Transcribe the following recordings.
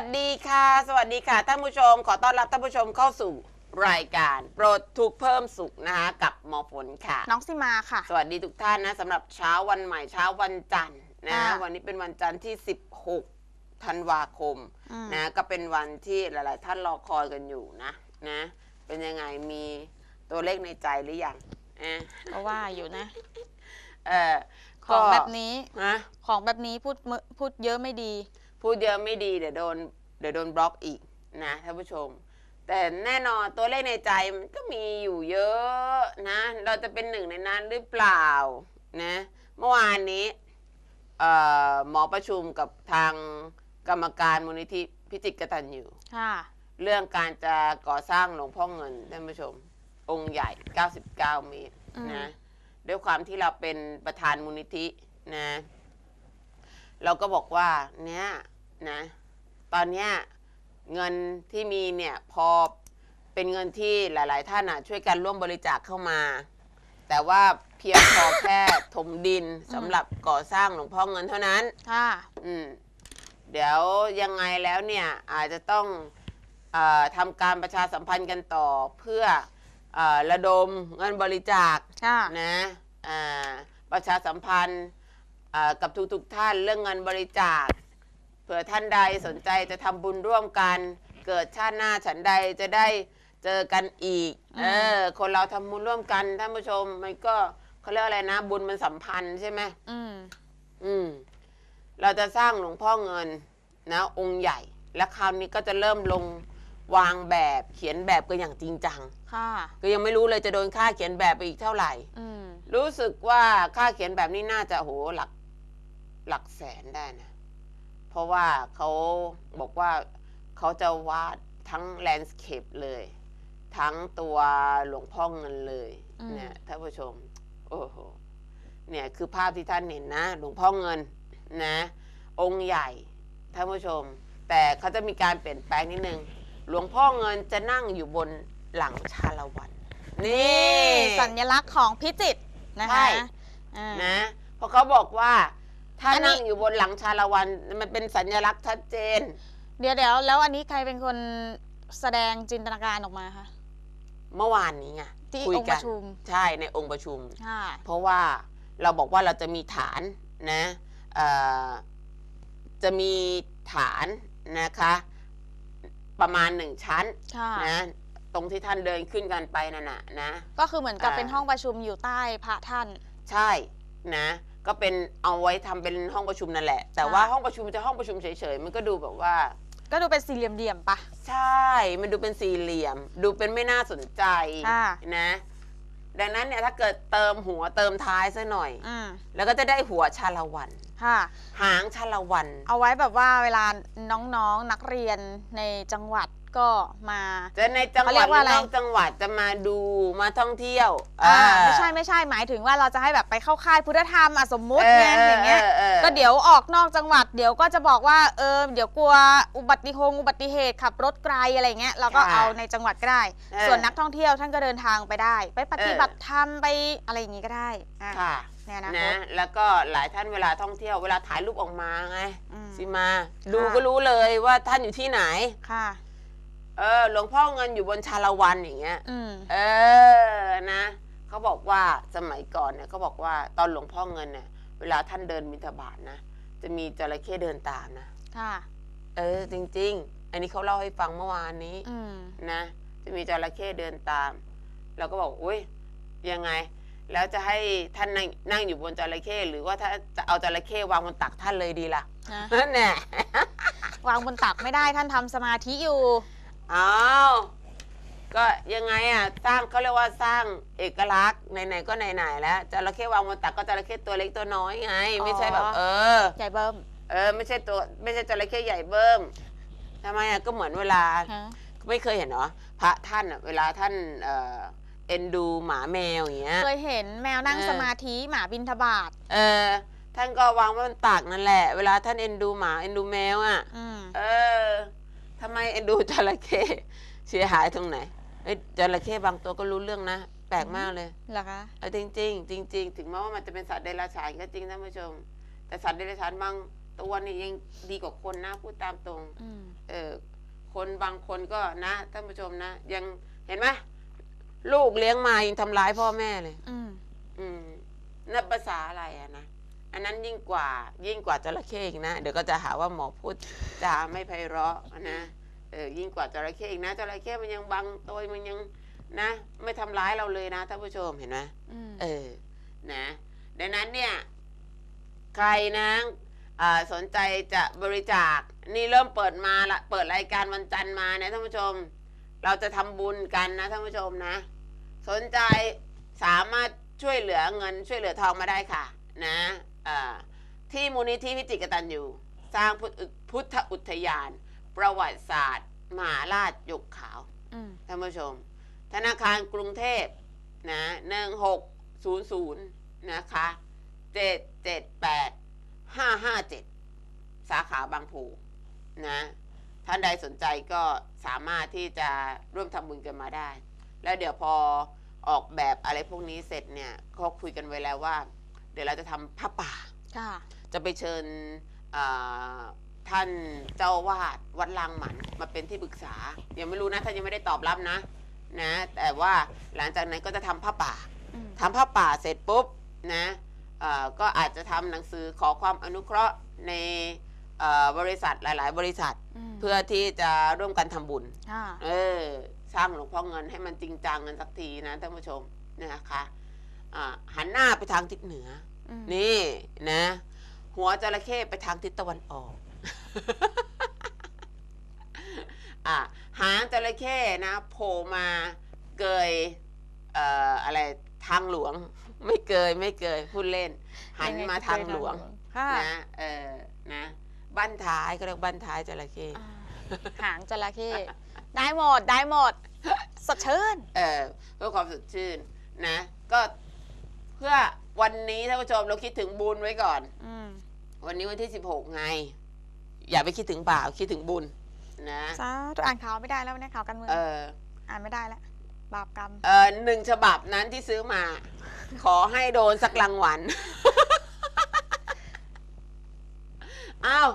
ดีค่ะสวัสดีค่ะ สวัสดีค่ะท่านผู้ชม ขอต้อนรับท่านผู้ชมเข้าสู่รายการโปรดทุกข์เพิ่มสุขนะคะกับหมอฝนค่ะ น้องสิมาค่ะ สวัสดีทุกท่านนะสำหรับเช้าวันใหม่เช้าวันจันทร์นะค่ะวันนี้เป็นวันจันทร์ที่ 16ธันวาคมอืม นะก็เป็นวันที่หลาย ๆ ท่านรอคอยกันอยู่นะนะเป็นยังไงมีตัวเลขในใจหรือยังเอะก็ว่าอยู่นะ เออของก็แบบนี้ นะ ของแบบนี้พูดเมพูดเยอะไม่ดี พูดเยอะไม่ดีเดี๋ยวโดนเดี๋ยวโดนบล็อกอีกนะท่านผู้ชม แต่แน่นอนตัวเลขในใจมันก็มีอยู่เยอะนะ เราจะเป็นหนึ่งในนั้นหรือเปล่านะเมื่อวานนี้เอ่อหมอประชุมกับทางกรรมการมูลนิธิพิจิตรกตัญญูค่ะเรื่องการจะก่อสร้างหลวงพ่อเงินท่านผู้ชม องค์ใหญ่ 99 เมตรอืมนะด้วยความที่เราเป็นประธานมูลนิธินะ เราก็บอกว่าเนี่ย นะ ตอนเนี้ยเงินที่มีเนี่ยพอเป็นเงินที่หลาย ๆ ท่านอะช่วยกันร่วมบริจาคเข้ามา แต่ว่าเพียงพอแค่ถมดินสำหรับก่อสร้างหลวงพ่อเงินเท่านั้น ค่ะ อืมเดี๋ยวยังไงแล้วเนี่ยอาจจะต้องเออทำการประชาสัมพันธ์กันต่อเพื่อเออระดมเงินบริจาคค่ะ นะอ่าประชาสัมพันธ์อ่ากับทุกๆท่านเรื่องเงินบริจาค เผื่อท่านใดสนใจจะทำบุญร่วมกัน เกิดชาติหน้าฉันใดจะได้เจอกันอีกอืมเออ คนเราทำบุญร่วมกันท่านผู้ชม มันก็เขาเรียกอะไรนะ บุญมันสัมพันธ์ใช่ไหมอืมอืม เราจะสร้างหลวงพ่อเงินนะ องค์ใหญ่ และคราวนี้ก็จะเริ่มลงวางแบบเขียนแบบกันอย่างจริงจัง ค่ะก็ยังไม่รู้เลยจะโดนค่าเขียนแบบไปอีกเท่าไหร่ อืมรู้สึกว่าค่าเขียนแบบนี้น่าจะโหหลัก หลักแสนได้นะเพ ราะว่าเขาบอกว่าเขาจะวาดทั้งแลนด์สเคปเลย ทั้งตัวหลวงพ่อเงินเลยอืม เนี่ยท่านผู้ชม โอ้โหเนี่ยคือภาพที่ท่านเห็นนะ หลวงพ่อเงินนะ องค์ใหญ่ท่านผู้ชม แต่เขาจะมีการเปลี่ยนแปลงนิดนึง หลวงพ่อเงินจะนั่งอยู่บนหลังชาละวัน นี่ สัญลักษณ์ของพิจิตรนะใช่คะอ่า นะเพราะเขาบอกว่า ถ้าอันนี้ นั่งอยู่บนหลังชาละวันมันเป็นสัญลักษณ์ชัดเจน เดี๋ยวเดี๋ยวแล้วอันนี้ใครเป็นคนแสดงจินตนาการออกมาคะเมื่อวานนี้ไงที่คุยองค์กัประชุมใช่ในองค์ประชุม ค่ะเพราะว่าเราบอกว่าเราจะมีฐานนะเอ่อจะมีฐานนะคะ ประมาณหนึ่งชั้นค่ะ นะตรงที่ท่านเดินขึ้นกันไปนั่นน่ะนะ ก็คือเหมือนกับอ่า เป็นห้องประชุมอยู่ใต้พระท่าน ใช่นะ ก็เป็นเอาไว้ทำเป็นห้องประชุมนั่นแหละ แต่ค่ะว่าห้องประชุมจะห้องประชุมเฉยๆ มันก็ดูแบบว่า ก็ดูเป็นสี่เหลี่ยมๆปะ ใช่ มันดูเป็นสี่เหลี่ยม ดูเป็นไม่น่าสนใจค่ะ นะ ดังนั้นเนี่ยถ้าเกิดเติมหัวเติมท้ายซะหน่อย อืมแล้วก็จะได้หัวชาละวัน ค่ะ หางชาละวัน เอาไว้แบบว่าเวลาน้องๆนักเรียนในจังหวัด ก็มา จะในจังหเขาเรีวัดยกว่าหอะไรรือนอกจังหวัดจะมาดูมาท่องเที่ยวอ่าอ่าไม่ใช่ไม่ใช่หมายถึงว่าเราจะให้แบบไปเข้าค่ายพุทธธรรมอะสมมุติเออไงอย่างเงี้ยเออเออก็เดี๋ยวออกนอกจังหวัดเดี๋ยวก็จะบอกว่าเออเดี๋ยวกลัวอุบัติเหตุอุบัติเหตุขับรถไกลอะไรเงี้ยเราก็ค่ะเอาในจังหวัดก็ได้ เออ ส่วนนักท่องเที่ยวท่านก็เดินทางไปได้ ไปปฏิเออบัติธรรมไปอะไรอย่างงี้ก็ได้อะค่ะเนี่ยนะนะแล้วก็หลายท่านเวลาท่องเที่ยวเวลาถ่ายรูปออกมาไงอืม สิมา ดูก็รู้เลยว่าท่านอยู่ที่ไหน ค่ะ เออหลวงพ่อเงินอยู่บนชาละวันอย่างเงี้ย อืม เออนะเขาบอกว่าสมัยก่อนเนี่ยเขาบอกว่าตอนหลวงพ่อเงินเนี่ยเวลาท่านเดินบิณฑบาตนะ จะมีจระเข้เดินตามนะ ค่ะ เออ จริง ๆ อันนี้เขาเล่าให้ฟังเมื่อวานนี้อืม นะ จะมีจระเข้เดินตาม เราก็บอกอุ้ยยังไง แล้วจะให้ท่านนั่งนั่งอยู่บนจระเข้หรือว่าถ้าจะเอาจระเข้วางบนตักท่านเลยดีล่ะนะ นั่นแน่ วางบนตักไม่ได้ท่านทำสมาธิอยู่ อ้าวก็ยังไงอะสร้างเขาเรียกว่าสร้างเอกลักษณ์ไหนๆก็ไหนๆแล้วจระเข้วางบนตักก็จระเข้ตัวเล็กตัวน้อยไง ไม่ใช่แบบอ๋อเออใหญ่เบิ้มเออ ไม่ใช่ตัว ไม่ใช่จระเข้ใหญ่เบิ้มทำไมอะก็เหมือนเวลา ฮะไม่เคยเห็นเหรอพระท่านอะเวลาท่านเอ่อเอ็นดูหมาแมวอย่างเงี้ย เคยเห็นแมวนั่งเออ สมาธิหมาบินทบาทเออ ท่านก็วางไว้บนตักนั่นแหละ เวลาท่านเอ็นดูหมาเอ็นดูแมวอะ อืม เออ ทำไมเอ็นดูจระเข้เสียหายตรงไหนเอ้ยจระเข้บางตัวก็รู้เรื่องนะ แปลกมากเลยเหรอคะ เออจริงๆจริง ๆ ถึงแม้ว่ามันจะเป็นสัตว์เดรัจฉานก็จริงท่านผู้ชม แต่สัตว์เดรัจฉานบางตัวนี่ยังดีกว่าคนนะพูดตามตรง อืม เออคนบางคนก็นะท่านผู้ชมนะ ยังเห็นไหมลูกเลี้ยงมายังทำร้ายพ่อแม่เลย อืม อืมนับภาษาอะไรอะนะ อันนั้นยิ่งกว่ายิ่งกว่าจระเข้อีกนะ เดี๋ยวก็จะหาว่าหมอพูดจาไม่ไพเราะนะเออยิ่งกว่าจระเข้อีกนะจระเข้มันยังบังตัวมันยังนะ ไม่ทำร้ายเราเลยนะท่านผู้ชมเห็นไหมอืมเออนะดังนั้นเนี่ย ใครนะอ่าสนใจจะบริจาค นี่เริ่มเปิดมาละเปิดรายการวันจันทร์มานะท่านผู้ชม เราจะทำบุญกันนะท่านผู้ชมนะ สนใจสามารถช่วยเหลือเงินช่วยเหลือทองมาได้ค่ะ นะอ่า ที่มูลนิธิพิจิตรกตันยูสร้างพุทธพุทธอุทยาน ประวัติศาสตร์มหาราชยกขาวอืมท่านผู้ชม ธนาคารกรุงเทพนะหนึ่งหกศูนย์ศูนย์นะคะเจ็ดเจ็ดแปดห้าห้าเจ็ดสาขาบางผูนะท่านใดสนใจก็สามารถที่จะร่วมทำบุญกันมาได้ แล้วเดี๋ยวพอออกแบบอะไรพวกนี้เสร็จเนี่ยก็คุยกันไว้แล้วว่า เดี๋ยวเราจะทำผ้าป่า ค่ะ จะไปเชิญอ่าท่านเจ้าอาวาดวัดลางหมันมาเป็นที่ปรึกษา ยังไม่รู้นะท่านยังไม่ได้ตอบรับนะนะ แต่ว่าหลังจากนั้นก็จะทำผ้าป่าอืม ทำผ้าป่าเสร็จปุ๊บนะเอ่อก็อาจจะทำหนังสือขอความอนุเคราะห์ในเอ่อบริษัทหลาย ๆ บริษัท มเพื่อที่จะร่วมกันทำบุญ ค่ะ เออสร้างหลวงพ่อเงินให้มันจริงจังกันสักทีนะท่านผู้ชมนะคะอ่าหันหน้าไปทางทิศเหนืออืม นี่นะ หัวจระเข้ไปทางทิศตะวันออกอะหางจระเข้นะโผล่มาเกยเอ่ออะไรทางหลวง ไม่เกยไม่เกยพูดเล่น หันมาทางหลวงค่ะนะเออนะบั้นท้ายก็เรียกบั้นท้ายจระเข้อ่าหางจระเข้ได้หมดได้หมดสดชื่นเออเพื่อความสดชื่นนะ ก็เพื่อ วันนี้ท่านผู้ชมเราคิดถึงบุญไว้ก่อน อืมวันนี้วันที่ 16 ไง อย่าไปคิดถึงบ่าวคิดถึงบุญนะสาธุอ่านข่าวไม่ได้แล้วเนี่ยข่าวการเมืองเอออ่านไม่ได้แล้วบาปกรรมเออหนึ่งฉบับนั้นที่ซื้อมา ขอให้โดนสักรางวัล อ้าว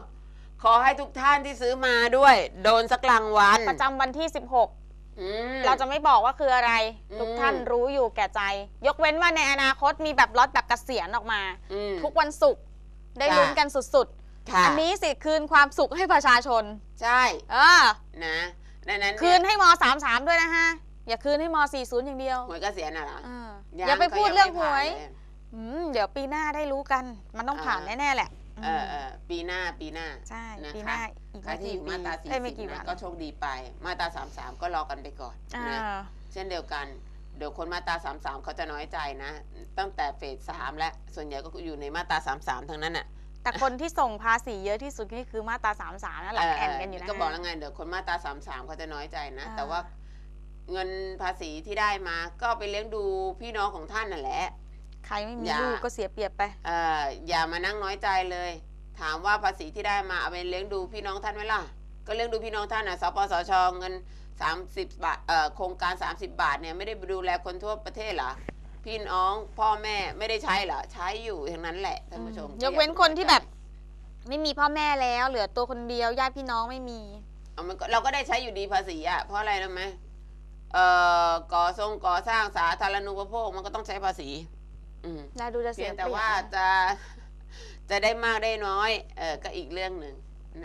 ขอให้ทุกท่านที่ซื้อมาด้วย โดนสักรางวัล ประจำวันที่ อืม16เราจะไม่บอกว่าคืออะไร อืม ทุกท่านรู้อยู่แก่ใจ ยกเว้นว่าในอนาคตมีแบบล็อตแบบเกษียณออกมา อืม ทุกวันศุกร์ได้ค่ะ ลุ้นกันสุดค่ะๆอันนี้สิคืนความสุขให้ประชาชน ใช่เออ นะดังนั้นคืนเยให้ม33ด้วยนะฮะ อย่าคืนให้ม40อย่างเดียวหวยเกษียณน่ะเหรอเออยังอย่าไปพูดเรื่องหขาวยไม่ผ่านเลอืมเดี๋ยวปีหน้าได้รู้กัน มันต้องผ่านเออแน่ๆแหละ เออเออปีหน้าปีหน้าใช่นะคะปีหน้าอีกใครไม่ที่กี่อยู่ปีมาตราสี่เอ้ยไม่สิกี่บวันะนก็โชคดีไป มาตราสามสามก็รอกันไปก่อนอ่านะเช่นเดียวกัน เดี๋ยวคนมาตราสามสามเขาจะน้อยใจนะ ตั้งแต่เฟสสามและส่วนใหญ่ก็อยู่ในมาตราสามสามทั้งนั้นอะแต่คนที่ส่งภาษีเยอะที่สุดนี่คือมาตรา33นั่นแหละแอนกันอยู่นะ ก็บอกแล้วไงเดี๋ยวคนมาตราสามสามเขาจะน้อยใจนะ อ่า แต่ว่าเงินภาษีที่ได้มาก็ไปเลี้ยงดูพี่น้องของท่านนั่นแหละ ใครไม่มีอย่า ลูกก็เสียเปรียบไป เอ่ออย่ามานั่งน้อยใจเลย ถามว่าภาษีที่ได้มาเอาไปเลี้ยงดูพี่น้องท่านไหมล่ะ ก็เลี้ยงดูพี่น้องท่านนะสปสชเงิน 30 บาทเอ่อโครงการ 30 บาทเนี่ยไม่ได้ไปดูแลคนทั่วประเทศเหรอพี่น้องพ่อแม่ไม่ได้ใช้เหรอใช้อยู่อย่างนั้นแหละท่านผู้ชมยกเว้นคนที่แบบ ไม่มีพ่อแม่แล้ว เหลือตัวคนเดียวญาติพี่น้องไม่มี เอามันก็เราก็ได้ใช้อยู่ดีภาษีอะเพราะอะไรรู้ไหมเอ่อก่อทรงก่อสร้างสาธารณูปโภคมันก็ต้องใช้ภาษี อืมได้ดูจะเพีเสียยงเปแต่รียบว่านะจะจะได้มากได้น้อย เออก็อีกเรื่องหนึ่ง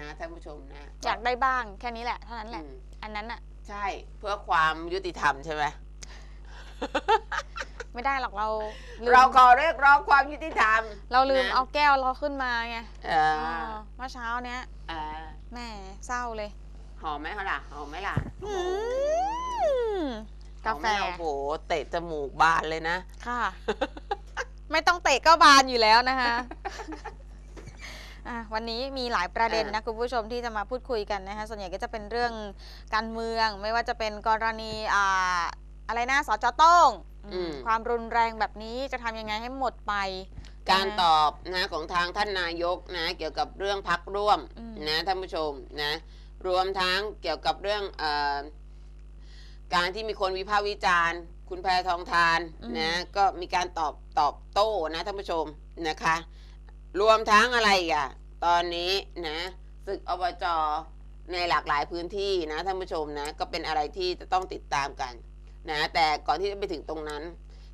นะท่านผู้ชมนะอยากได้บ้างแค่นี้แหละเท่านั้นแหละ อืมอันนั้นอะใช่เพื่อความยุติธรรมใช่ไหมไม่ได้หรอกเราลืมเราขอเรียกร้องความยุติธรรม เราลืมนะ เอาแก้วเราขึ้นมาไงเออเออเมื่อเช้าเนี้ยเออแหม่เศร้าเลย หอมไหมเขาล่ะหอมไหมล่ะอืมหกาอมไหแฟมโอ้โหเตะจมูกบานเลยนะ ค่ะ ไม่ต้องเตะก็บานอยู่แล้วนะคะอะวันนี้มีหลายประเด็นนะคุณผู้ชมที่จะมาพูดคุยกันนะคะส่วนใหญ่ก็จะเป็นเรื่องการเมือง ไม่ว่าจะเป็นกรณีอ่าอะไรนะสจโต้งอืม ความรุนแรงแบบนี้จะทำยังไงให้หมดไปการนะตอบนะของทางท่านนายกนะเกี่ยวกับเรื่องพักร่วมอืม นะท่านผู้ชมนะรวมทั้งเกี่ยวกับเรื่องเออการที่มีคนวิพากษ์วิจารณ์ คุณแพทองทานนะก็มีการตอบตอบโต้นะท่านผู้ชมนะคะ รวมทั้งอะไรอีกอะ ตอนนี้นะศึกอบจในหลากหลายพื้นที่นะท่านผู้ชมนะก็เป็นอะไรที่จะต้องติดตามกันนะแต่ก่อนที่จะไปถึงตรงนั้น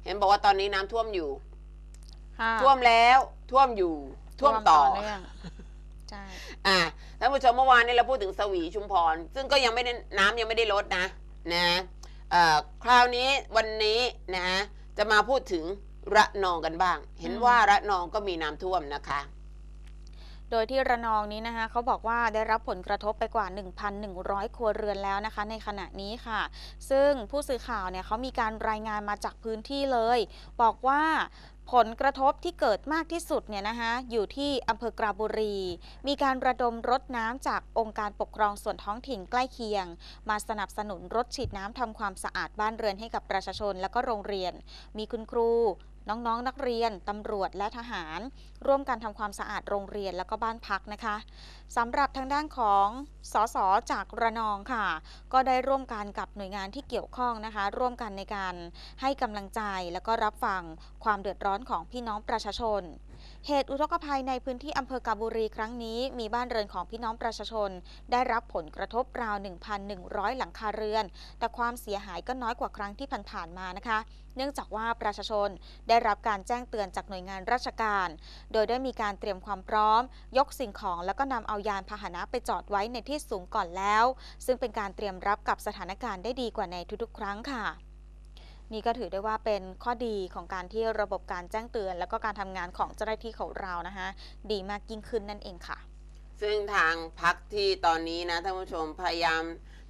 เห็นบอกว่าตอนนี้น้ำท่วมอยู่ค่ะท่วมแล้วท่วมอยู่ท่วมต่อเนื่องใช่อ่าท่านผู้ชมเมื่อวานนี้เราพูดถึงสวีชุมพร ซึ่งก็ยังไม่ได้น้ำยังไม่ได้ลดนะ นะเอ่อ คราวนี้วันนี้นะจะมาพูดถึงระนองกันบ้าง เห็นว่าระนองก็มีน้ำท่วมนะคะ โดยที่ระนองนี้นะคะเขาบอกว่าได้รับผลกระทบไปกว่า 1,100 ครัวเรือนแล้วนะคะ ในขณะนี้ค่ะ ซึ่งผู้สื่อข่าวเนี่ยเขามีการรายงานมาจากพื้นที่เลย บอกว่า ผลกระทบที่เกิดมากที่สุดเนี่ยนะคะอยู่ที่อำเภอกราบุรี มีการระดมรถน้ำจากองค์การปกครองส่วนท้องถิ่นใกล้เคียง มาสนับสนุนรถฉีดน้ำทำความสะอาดบ้านเรือนให้กับประชาชนและก็โรงเรียน มีคุณครู น้องๆนนักเรียนตำรวจและทหาร ร่วมกันทำความสะอาดโรงเรียนและก็บ้านพักนะคะสำหรับทางด้านของสสจากระนองค่ะ ก็ได้ร่วมกันกับหน่วยงานที่เกี่ยวข้องนะคะ ร่วมกันในการให้กำลังใจแล้วก็รับฟังความเดือดร้อนของพี่น้องประชาชน เหตุอุทกภัยในพื้นที่อำเภอกาบุรีครั้งนี้ มีบ้านเรือนของพี่น้องประชาชน ได้รับผลกระทบราว 1,100 หลังคาเรือน แต่ความเสียหายก็น้อยกว่าครั้งที่ผ่านๆมานะคะ เนื่องจากว่าประชาชนได้รับการแจ้งเตือนจากหน่วยงานราชการ โดยได้มีการเตรียมความพร้อม ยกสิ่งของแล้วก็นำเอายานพาหนะไปจอดไว้ในที่สูงก่อนแล้ว ซึ่งเป็นการเตรียมรับกับสถานการณ์ได้ดีกว่าในทุกๆ ครั้งค่ะ นี่ก็ถือได้ว่าเป็นข้อดีของการที่ระบบการแจ้งเตือน แล้วก็การทำงานของเจ้าหน้าที่ของเรานะคะดีมากยิ่งขึ้นนั่นเองค่ะ ซึ่งทางพักที่ตอนนี้นะท่านผู้ชมพยายาม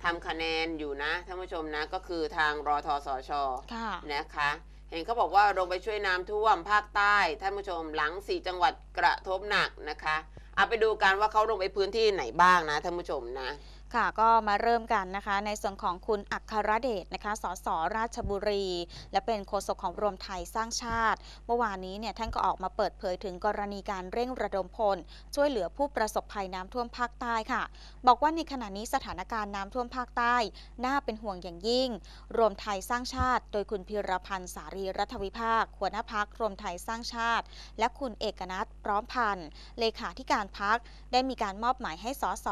ทำคะแนนอยู่นะท่านผู้ชมนะก็คือทางรอทสชค่ะนะคะเห็นเขาบอกว่าลงไปช่วยน้ำท่วมภาคใต้ท่านผู้ชมหลังสี่จังหวัดกระทบหนักนะคะเอาไปดูกันว่าเขาลงไปพื้นที่ไหนบ้างนะท่านผู้ชมนะ ค่ะก็มาเริ่มกันนะคะ ในส่วนของคุณอัครเดชนะคะสสราชบุรี และเป็นโฆษกของรวมไทยสร้างชาติ เมื่อวานนี้เนี่ยท่านก็ออกมาเปิดเผยถึงกรณีการเร่งระดมพล ช่วยเหลือผู้ประสบภัยน้ำท่วมภาคใต้ค่ะ บอกว่าในขณะนี้สถานการณ์น้ำท่วมภาคใต้ น่าเป็นห่วงอย่างยิ่ง รวมไทยสร้างชาติ โดยคุณพิรพันธ์สารีรัฐวิภาคหัวหน้าพักรวมไทยสร้างชาติ และคุณเอกนัทพร้อมพันธ์เลขาธิการพักได้มีการมอบหมายให้สส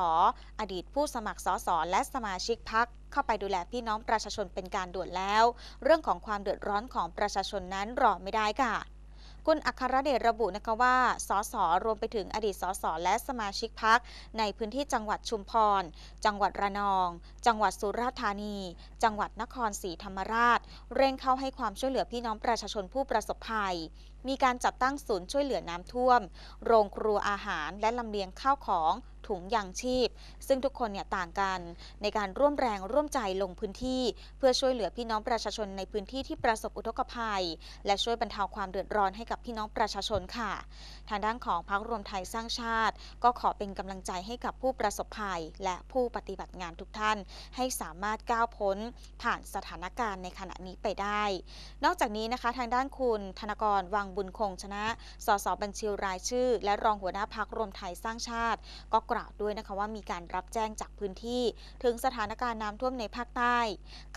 อดีตผู้สมัครสสและสมาชิกพักเข้าไปดูแลพี่น้องประชาชนเป็นการด่วนแล้ว เรื่องของความเดือดร้อนของประชาชนนั้นรอไม่ได้ค่ะคุณอัครเดชระบุนะคะว่า สส รวมไปถึงอดีตสส และสมาชิกพัก ในพื้นที่จังหวัดชุมพร จังหวัดระนอง จังหวัดสุราษฎร์ธานี จังหวัดนครศรีธรรมราช เร่งเข้าให้ความช่วยเหลือพี่น้องประชาชนผู้ประสบภัย มีการจัดตั้งศูนย์ช่วยเหลือน้ำท่วม โรงครัวอาหารและลำเลียงข้าวของถุงยางชีพ ซึ่งทุกคนเนี่ยต่างกันในการร่วมแรงร่วมใจลงพื้นที่ เพื่อช่วยเหลือพี่น้องประชาชนในพื้นที่ที่ประสบอุทกภัย และช่วยบรรเทาความเดือดร้อนให้กับพี่น้องประชาชนค่ะ ทางด้านของพรรครวมไทยสร้างชาติ ก็ขอเป็นกำลังใจให้กับผู้ประสบภัย และผู้ปฏิบัติงานทุกท่าน ให้สามารถก้าวพ้นผ่านสถานการณ์ในขณะนี้ไปได้ นอกจากนี้นะคะ ทางด้านคุณธนกรวังบุญคงชนะ สสบัญชีรายชื่อ และรองหัวหน้าพักรวมไทยสร้างชาติ ก็กล่าวด้วยนะคะว่ามีการรับแจ้งจากพื้นที่ ถึงสถานการณ์น้ำท่วมในภาคใต้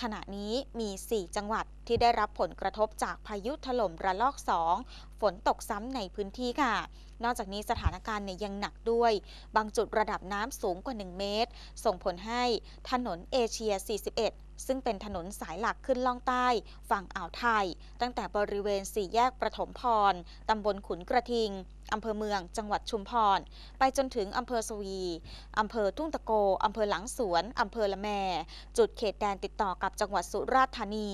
ขณะนี้มี 4 จังหวัดที่ได้รับผลกระทบจากพายุถล่มระลอก 2 ฝนตกซ้ำในพื้นที่ค่ะ นอกจากนี้สถานการณ์เนี่ยยังหนักด้วย บางจุดระดับน้ำสูงกว่า 1 เมตร ส่งผลให้ถนนเอเชีย 41 ซึ่งเป็นถนนสายหลักขึ้นล่องใต้ ฝั่งอ่าวไทย ตั้งแต่บริเวณสี่แยกประถมพร ตำบลขุนกระทิง อำเภอเมือง จังหวัดชุมพร ไปจนถึงอำเภอสวีอำเภอทุ่งตะโกอำเภอหลังสวนอำเภอละแม จุดเขตแดนติดต่อกับจังหวัดสุราษฎร์ธานี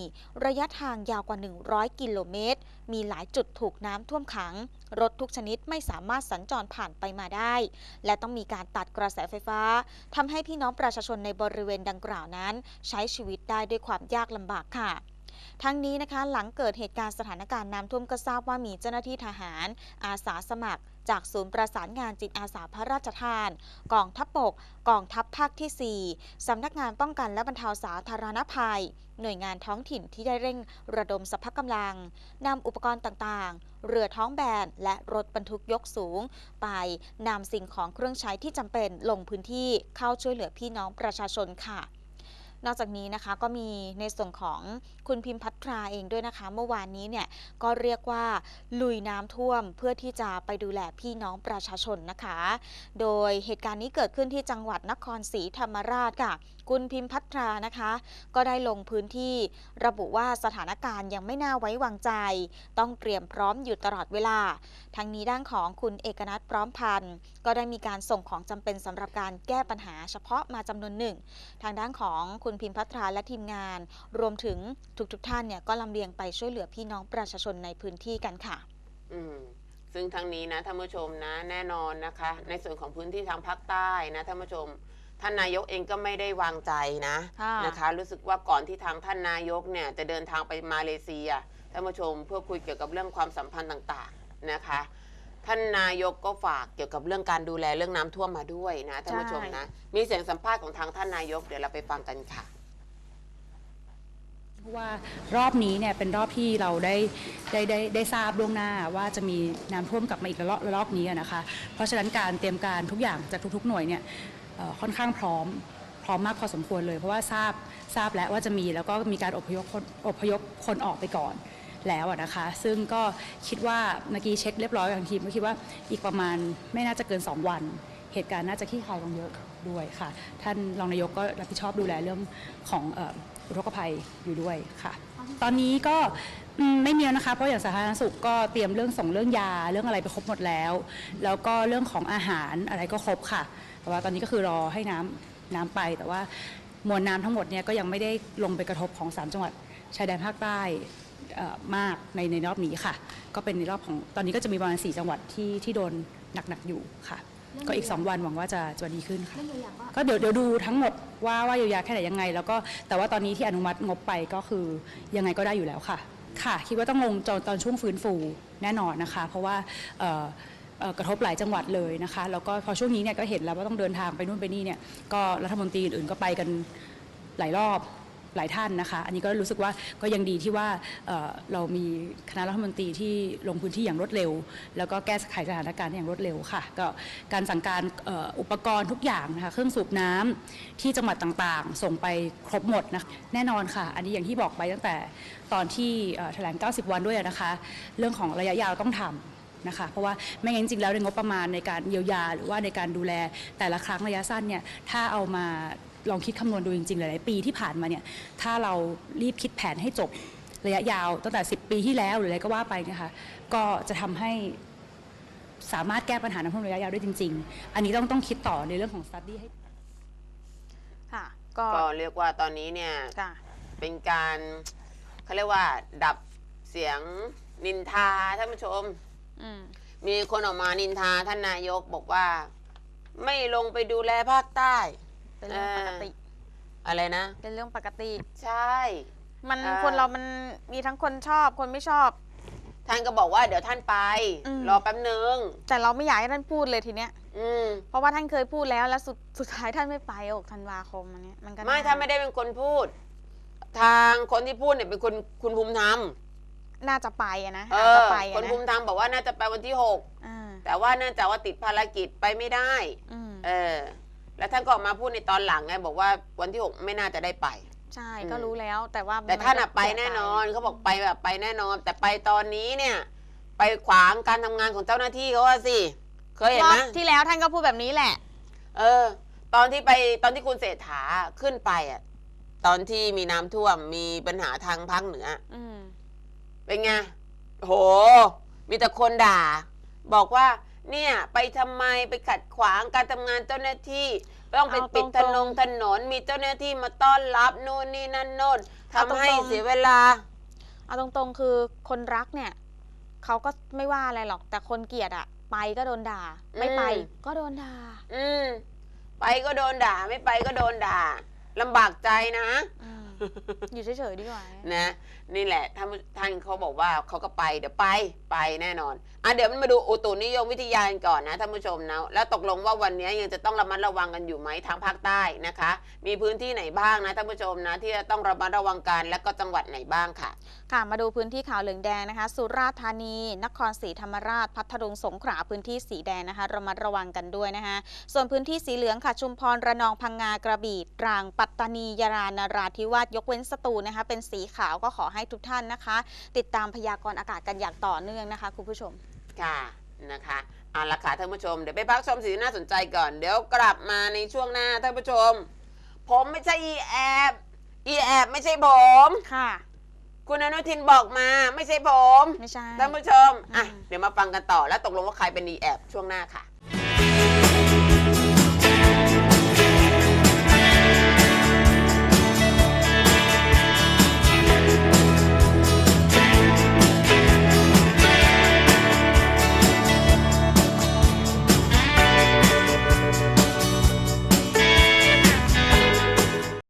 ระยะทางยาวกว่า 100 กิโลเมตร มีหลายจุดถูกน้ำท่วมขัง รถทุกชนิดไม่สามารถสัญจรผ่านไปมาได้ และต้องมีการตัดกระแสไฟฟ้าทำให้พี่น้องประชาชนในบริเวณดังกล่าวนั้น ใช้ชีวิตได้ด้วยความยากลำบากค่ะ ทั้งนี้นะคะหลังเกิดเหตุการณ์สถานการณ์น้ำท่วมก็ทราบว่ามีเจ้าหน้าที่ทหาร อาสาสมัคร จากศูนย์ประสานงานจิตอาสาพระราชทาน กองทัพบกกองทัพภาคที่ 4 สำนักงานป้องกันและบรรเทาสาธารณภัย หน่วยงานท้องถิ่นที่ได้เร่งระดมสภาพกำลังนำอุปกรณ์ต่างๆ เรือท้องแบนและรถบรรทุกยกสูง ไปนำสิ่งของเครื่องใช้ที่จำเป็นลงพื้นที่เข้าช่วยเหลือพี่น้องประชาชนค่ะ นอกจากนี้นะคะก็มีในส่วนของคุณพิมพัทราเองด้วยนะคะ เมื่อวานนี้เนี่ยก็เรียกว่าลุยน้ำท่วมเพื่อที่จะไปดูแลพี่น้องประชาชนนะคะ โดยเหตุการณ์นี้เกิดขึ้นที่จังหวัดนครศรีธรรมราชค่ะ คุณพิมพัทรานะคะ ก็ได้ลงพื้นที่ระบุว่าสถานการณ์ยังไม่น่าไว้วางใจ ต้องเตรียมพร้อมอยู่ตลอดเวลา ทั้งนี้ด้านของคุณเอกนัทพร้อมพันธ์ก็ได้มีการส่งของจำเป็นสำหรับการแก้ปัญหาเฉพาะมาจำนวนหนึ่ง ทางด้านของคุณพิมพัทราและทีมงาน รวมถึงทุกๆทท่านเนี่ยก็ลำเลียงไปช่วยเหลือพี่น้องประชาชนในพื้นที่กันค่ะ อืมซึ่งทั้งนี้นะท่านผู้ชมนะแน่นอนนะคะ ในส่วนของพื้นที่ทางภาคใต้นะท่านผู้ชม ท่านนายกเองก็ไม่ได้วางใจนะค่ะนะคะ รู้สึกว่าก่อนที่ทางท่านนายกเนี่ยจะเดินทางไปมาเลเซียท่านผู้ชมเพื่อคุยเกี่ยวกับเรื่องความสัมพันธ์ต่างๆนะคะ ท่านนายกก็ฝากเกี่ยวกับเรื่องการดูแลเรื่องน้ำท่วมมาด้วยนะท่านผู้ชมนะมีเสียงสัมภาษณ์ของทางท่านนายกเดี๋ยวเราไปฟังกันค่ะเพราะว่ารอบนี้เนี่ยเป็นรอบที่เราได้ได้ได้ได้ทราบล่วงหน้าว่าจะมีน้ำท่วมกลับมาอีกระลอกระลอกนี้อะนะคะ เพราะฉะนั้นการเตรียมการทุกอย่างจากทุก ๆ หน่วยเนี่ยเอ่อ ค่อนข้างพร้อมพร้อมมากพอสมควรเลย เพราะว่าทราบทราบแล้วว่าจะมีแล้วก็มีการอพยพคนอพยพคนออกไปก่อนแล้วนะคะ ซึ่งก็คิดว่าเมื่อกี้เช็คเรียบร้อยทางทีมก็คิดว่าอีกประมาณไม่น่าจะเกิน 2 วัน เหตุการณ์น่าจะคลี่คลายลงเยอะด้วยค่ะ ท่านรองนายกก็รับผิดชอบดูแลเรื่องของอุทกภัยอยู่ด้วยค่ะ ตอนนี้ก็ไม่มีแล้วนะคะ เพราะอย่างสาธารณสุขก็เตรียมเรื่องส่งเรื่องยาเรื่องอะไรไปครบหมดแล้ว แล้วก็เรื่องของอาหารอะไรก็ครบค่ะ แต่ว่าตอนนี้ก็คือรอให้น้ำน้ำไป แต่ว่ามวลน้ำทั้งหมดเนี่ยก็ยังไม่ได้ลงไปกระทบของสามจังหวัดชายแดนภาคใต้เอ่อมากในในรอบนี้ค่ะ ก็เป็นในรอบของตอนนี้ก็จะมีประมาณสี่จังหวัดที่ที่โดนหนักๆอยู่ค่ะ ก็อีก 2 วันหวังว่าจะจะดีขึ้นค่ะก็เดี๋ยวเดี๋ยวดูทั้งหมดว่าว่าเยียวยาแค่ไหนยังไง แล้วก็แต่ว่าตอนนี้ที่อนุมัติงบไปก็คือยังไงก็ได้อยู่แล้วค่ะ ค่ะ คิดว่าต้องลงตอนตอนช่วงฟื้นฟูแน่นอนนะคะ เพราะว่าเอ่อเอ่อ กระทบหลายจังหวัดเลยนะคะแล้วก็พอช่วงนี้เนี่ยก็เห็นแล้วว่าต้องเดินทางไปนู่นไปนี่เนี่ยก็รัฐมนตรีอื่นๆก็ไปกันหลายรอบหลายท่านนะคะ อันนี้ก็รู้สึกว่าก็ยังดีที่ว่าเเรามีคณะรัฐมนตรีที่ลงพื้นที่อย่างรวดเร็ว แล้วก็แก้ไขสถานการณ์อย่างรวดเร็วค่ะ ก็การสั่งการอ,อุปกรณ์ทุกอย่างนะคะเครื่องสูบน้ำที่จังหวัดต่างๆ ส่งไปครบหมดนะแน่นอนค่ะ อันนี้อย่างที่บอกไปตั้งแต่ตอนที่แถลง 90 วันด้วยนะคะ เรื่องของระยะยาวต้องทำ นะคะ เพราะว่าไม่งั้นจริงๆแล้วในงบประมาณในการเยียวยา หรือว่าในการดูแลแต่ละครั้งระยะสั้นเนี่ยถ้าเอามาลองคิดคำนวณดูจริงๆ หลายๆ ปีที่ผ่านมาเนี่ยถ้าเรารีบคิดแผนให้จบระยะยาวตั้งแต่ 10 ปีที่แล้วหรืออะไรก็ว่าไปเนะคะก็จะทำให้สามารถแก้ปัญหาน้ำท่วมระยะยาวได้จริง ๆ อันนี้ต้องต้องคิดต่อในเรื่องของ study ให้ค่ะก็ก็เรียกว่าตอนนี้เนี่ยค่ะเป็นการเขาเรียกว่าดับเสียงนินทาท่านผู้ชมอื มมีคนออกมานินทาท่านนายกบอกว่า ไม่ลงไปดูแลภาคใต้ เป็นเรื่องปกติ อะไรนะ เป็นเรื่องปกติ ใช่ มันอ่าคนเรามันมีทั้งคนชอบคนไม่ชอบ ท่านก็บอกว่าเดี๋ยวท่านไปอืมรอแป๊บนึง แต่เราไม่อยากให้ท่านพูดเลยทีเนี้ยอืมเพราะว่าท่านเคยพูดแล้วแล้วสุดสุดท้ายท่านไม่ไปออกธันวาคมอันเนี้ยมันก็ไม่น่ท่านไม่ได้เป็นคนพูด ทางคนที่พูดเนี่ยเป็นคนคุณภูมิธรรม น่าจะไปอะนะเออาจจะอไปคอะนนะภูมิธรรมบอกว่าน่าจะไปวันที่หกอ่าแต่ว่าเนื่องจากว่าติดภารกิจไปไม่ได้ อืมเออ แล้วท่านก็ออกมาพูดในตอนหลังไงบอกว่าวันที่หกไม่น่าจะได้ไป ใช่อืมก็รู้แล้วแต่ว่าแต่ท่านอะมัก็ไปแน่นอนเขาบอกไปแบบไปแน่นอน แต่ไปตอนนี้เนี่ย ไปขวางการทำงานของเจ้าหน้าที่เขาว่าสิเคยเห็นรอไหมบที่แล้วท่านก็พูดแบบนี้แหละ เออ ตอนที่ไปตอนที่คุณเศรษฐาขึ้นไปอะตอนที่มีน้ำท่วมมีปัญหาทางภาคเหนือ อืม เป็นไง โห มีแต่คนด่า บอกว่า เนี่ยไปทำไมไปขัดขวางการทำงานเจ้าหน้าที่ ต้องเป็นปิดถนนถนน มีเจ้าหน้าที่มาต้อนรับนู่นนี่นั่นโน่นทำให้เสียเวลา เอาตรงๆ คือคนรักเนี่ยเขาก็ไม่ว่าอะไรหรอก แต่คนเกลียดอะไปก็โดนด่า ไม่ไปอืม ก็โดนด่า อืม ไปก็โดนด่า ไม่ไปก็โดนด่าลำบากใจนะ อืม อยู่เฉยๆดีกว่านะนี่แหละท่านท่านเขาบอกว่าเขาก็ไปเดี๋ยวไป ไปแน่นอนอะเดี๋ยวมันมาดูอุตุนิยมวิทยากันก่อนนะท่านผู้ชมนะแล้วตกลงว่าวันนี้ยังจะต้องระมัดระวังกันอยู่ไหมทางภาคใต้นะคะ มีพื้นที่ไหนบ้างนะท่านผู้ชมนะ ที่จะต้องระมัดระวังกันและก็จังหวัดไหนบ้างค่ะ ค่ะมาดูพื้นที่ขาวเหลืองแดงนะคะ สุราษฎร์ธานี นครศรีธรรมราช พัทลุงสงขลาพื้นที่สีแดงนะคะระมัดระวังกันด้วยนะคะ ส่วนพื้นที่สีเหลืองค่ะชุมพรระนองพังงากระบี่ตรังปัตตานียาลานราธิวาสยกเว้นสตูลนะคะ เป็นสีขาวก็ขอให้ทุกท่านนะคะ ติดตามพยากรณ์อากาศกันอย่างต่อเนื่องนะคะคุณผู้ชม ค่ะนะคะเอาละค่ะท่านผู้ชมเดี๋ยวไปพักชมสิ่งที่น่าสนใจก่อน เดี๋ยวกลับมาในช่วงหน้าท่านผู้ชม ผมไม่ใช่อีแอบอีแอบไม่ใช่ผม ค่ะ คุณอนุทินบอกมาไม่ใช่ผมไม่ใช่ท่านผู้ชมอะอืมเดี๋ยวมาฟังกันต่อแล้วตกลงว่าใครเป็นอีแอบช่วงหน้าค่ะ